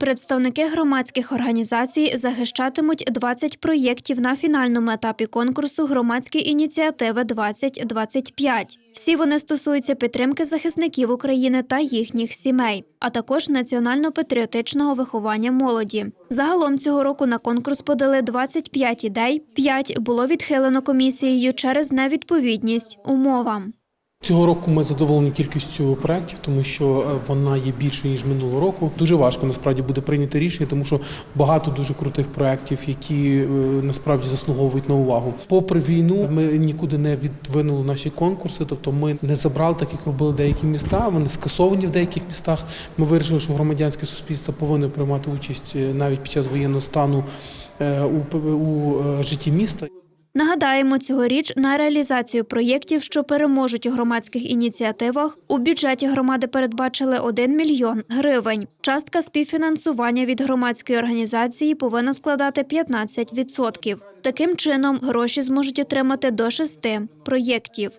Представники громадських організацій захищатимуть 20 проєктів на фінальному етапі конкурсу громадські ініціативи 2025 Всі вони стосуються підтримки захисників України та їхніх сімей, а також національно-патріотичного виховання молоді. Загалом цього року на конкурс подали 25 ідей, 5 було відхилено комісією через невідповідність умовам. Цього року ми задоволені кількістю проєктів, тому що е, вона є більшою ніж минулого року. Дуже важко насправді буде прийняти рішення, тому що багато дуже крутих проєктів, які е, насправді заслуговують на увагу. Попри війну, ми нікуди не відвинули наші конкурси, тобто ми не забрали так, як робили деякі міста. Вони скасовані в деяких містах. Ми вирішили, що громадянське суспільство повинно приймати участь е, навіть під час воєнного стану у, житті міста. Нагадаємо, цьогоріч на реалізацію проєктів, що переможуть у громадських ініціативах, у бюджеті громади передбачили 1 мільйон гривень. Частка співфінансування від громадської організації повинна складати 15%. Таким чином, гроші зможуть отримати до шести проєктів.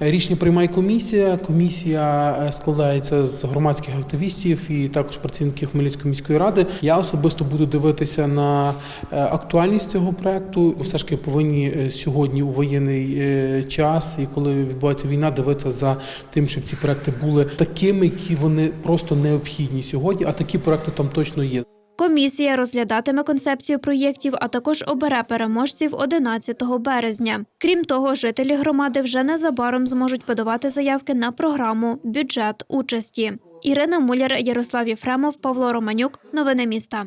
Рішення приймає комісія. Комісія е, складається з громадських активістів і також працівників Хмельницької міської ради. Я особисто буду дивитися на е, актуальність цього проекту. Все ж таки повинні е, сьогодні у воєнний час, і коли відбувається війна, дивитися за тим, щоб ці проекти були такими, які вони просто необхідні сьогодні. А такі проекти там точно є. Комісія розглядатиме концепцію проєктів, а також обере переможців 11 березня. Крім того, жителі громади вже незабаром зможуть подавати заявки на програму Бюджет участі. Ірина Муляр, Ярослав Єфремов, Павло Романюк. Новини міста.